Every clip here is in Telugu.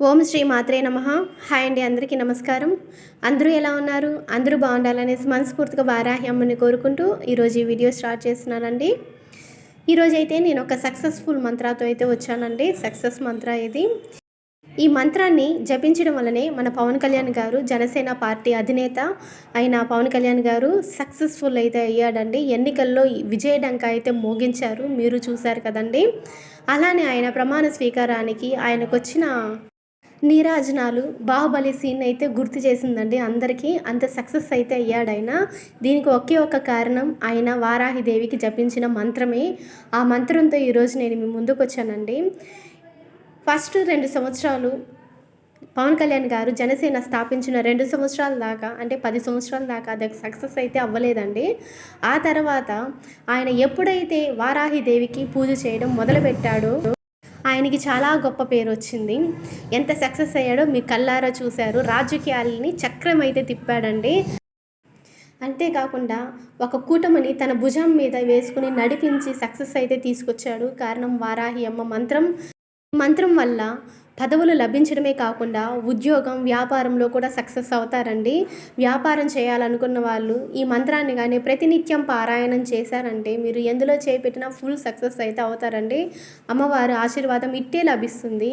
ఓం శ్రీ మాత్రే నమ. హాయ్ అండి అందరికీ నమస్కారం. అందరూ ఎలా ఉన్నారు? అందరూ బాగుండాలనేసి మనస్ఫూర్తిగా వారాహి అమ్మని కోరుకుంటూ ఈరోజు ఈ వీడియో స్టార్ట్ చేస్తున్నానండి. ఈరోజు అయితే నేను ఒక సక్సెస్ఫుల్ మంత్రాతో అయితే వచ్చానండి. సక్సెస్ మంత్ర ఇది. ఈ మంత్రాన్ని జపించడం వల్లనే మన పవన్ కళ్యాణ్ గారు జనసేన పార్టీ అధినేత అయిన పవన్ కళ్యాణ్ గారు సక్సెస్ఫుల్ అయితే అయ్యాడండి. ఎన్నికల్లో విజయడంక అయితే మోగించారు. మీరు చూశారు కదండి. అలానే ఆయన ప్రమాణ స్వీకారానికి ఆయనకు వచ్చిన నీరాజనాలు బాహుబలి సీన్ అయితే గుర్తు చేసిందండి అందరికీ. అంత సక్సెస్ అయితే అయ్యాడైనా. దీనికి ఒకే ఒక కారణం ఆయన వారాహిదేవికి జపించిన మంత్రమే. ఆ మంత్రంతో ఈరోజు నేను మీ ముందుకు వచ్చానండి ఫస్ట్ రెండు సంవత్సరాలు పవన్ కళ్యాణ్ గారు జనసేన స్థాపించిన రెండు సంవత్సరాల దాకా అంటే పది సంవత్సరాల దాకా అది సక్సెస్ అయితే అవ్వలేదండి. ఆ తర్వాత ఆయన ఎప్పుడైతే వారాహిదేవికి పూజ చేయడం మొదలుపెట్టాడో ఆయనకి చాలా గొప్ప పేరు వచ్చింది ఎంత సక్సెస్ అయ్యాడో మీ కళ్ళారా చూశారు. రాజకీయాలని చక్రం అయితే తిప్పాడండి. అంతేకాకుండా ఒక కూటమిని తన భుజం మీద వేసుకుని నడిపించి సక్సెస్ అయితే తీసుకొచ్చాడు. కారణం వారాహి అమ్మ మంత్రం. మంత్రం వల్ల పదవులు లభించడమే కాకుండా ఉద్యోగం వ్యాపారంలో కూడా సక్సెస్ అవుతారండి. వ్యాపారం చేయాలనుకున్న వాళ్ళు ఈ మంత్రాన్ని కానీ ప్రతినిత్యం పారాయణం చేశారంటే మీరు ఎందులో చేపెట్టినా ఫుల్ సక్సెస్ అయితే అవుతారండి. అమ్మవారు ఆశీర్వాదం ఇట్టే లభిస్తుంది.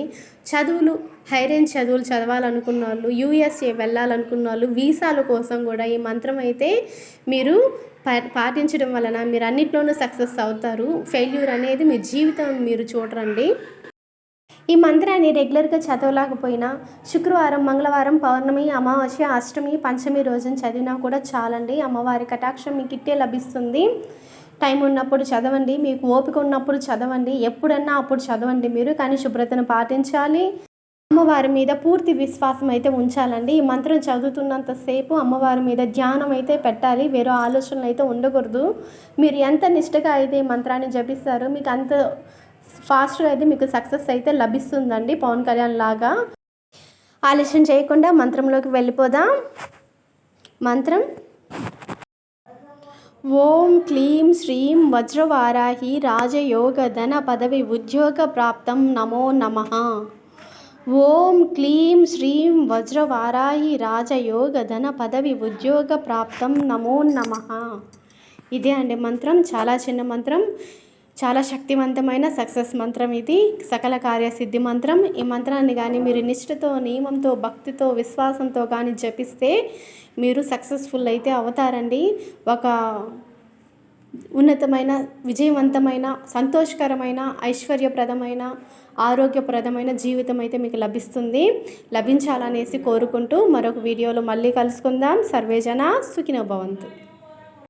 చదువులు హైరేంజ్ చదువులు చదవాలనుకున్న వాళ్ళు యూఎస్ఏ వెళ్ళాలనుకున్న వాళ్ళు వీసాల కోసం కూడా ఈ మంత్రం అయితే మీరు పాటించడం వలన మీరు అన్నిట్లోనూ సక్సెస్ అవుతారు. ఫెయిల్యూర్ అనేది మీ జీవితం మీరు చూడరండి. ఈ మంత్రాన్ని రెగ్యులర్గా చదవలేకపోయినా శుక్రవారం మంగళవారం పౌర్ణమి అమావాస్య అష్టమి పంచమి రోజున చదివినా కూడా చాలండి. అమ్మవారి కటాక్షం మీకు ఇట్టే లభిస్తుంది. టైం ఉన్నప్పుడు చదవండి. మీకు ఓపిక ఉన్నప్పుడు చదవండి. ఎప్పుడన్నా అప్పుడు చదవండి మీరు కానీ శుభ్రతను పాటించాలి. అమ్మవారి మీద పూర్తి విశ్వాసం అయితే ఉంచాలండి. ఈ మంత్రం చదువుతున్నంతసేపు అమ్మవారి మీద ధ్యానం అయితే పెట్టాలి. వేరే ఆలోచనలు అయితే ఉండకూడదు. మీరు ఎంత నిష్టగా అయితే ఈ మంత్రాన్ని జపిస్తారో మీకు అంత ఫాస్ట్గా అయితే మీకు సక్సెస్ అయితే లభిస్తుందండి పవన్ కళ్యాణ్ లాగా. ఆలస్యం చేయకుండా మంత్రంలోకి వెళ్ళిపోదాం. మంత్రం. ఓం క్లీం శ్రీం వజ్రవారాహి రాజయోగ ధన పదవి ఉద్యోగ ప్రాప్తం నమో నమ. ఓం క్లీం శ్రీం వజ్రవారాహి రాజయోగ ధన పదవి ఉద్యోగ ప్రాప్తం నమో నమ. ఇదే అండి మంత్రం చాలా చిన్న మంత్రం. చాలా శక్తివంతమైన సక్సెస్ మంత్రం ఇది. సకల కార్యసిద్ధి మంత్రం. ఈ మంత్రాన్ని కానీ మీరు నిష్ఠతో నియమంతో భక్తితో విశ్వాసంతో కానీ జపిస్తే మీరు సక్సెస్ఫుల్ అయితే అవుతారండి. ఒక ఉన్నతమైన విజయవంతమైన సంతోషకరమైన ఐశ్వర్యప్రదమైన ఆరోగ్యప్రదమైన జీవితం అయితే మీకు లభిస్తుంది. లభించాలనేసి కోరుకుంటూ మరొక వీడియోలో మళ్ళీ కలుసుకుందాం. సర్వేజన సుఖినోభవంతు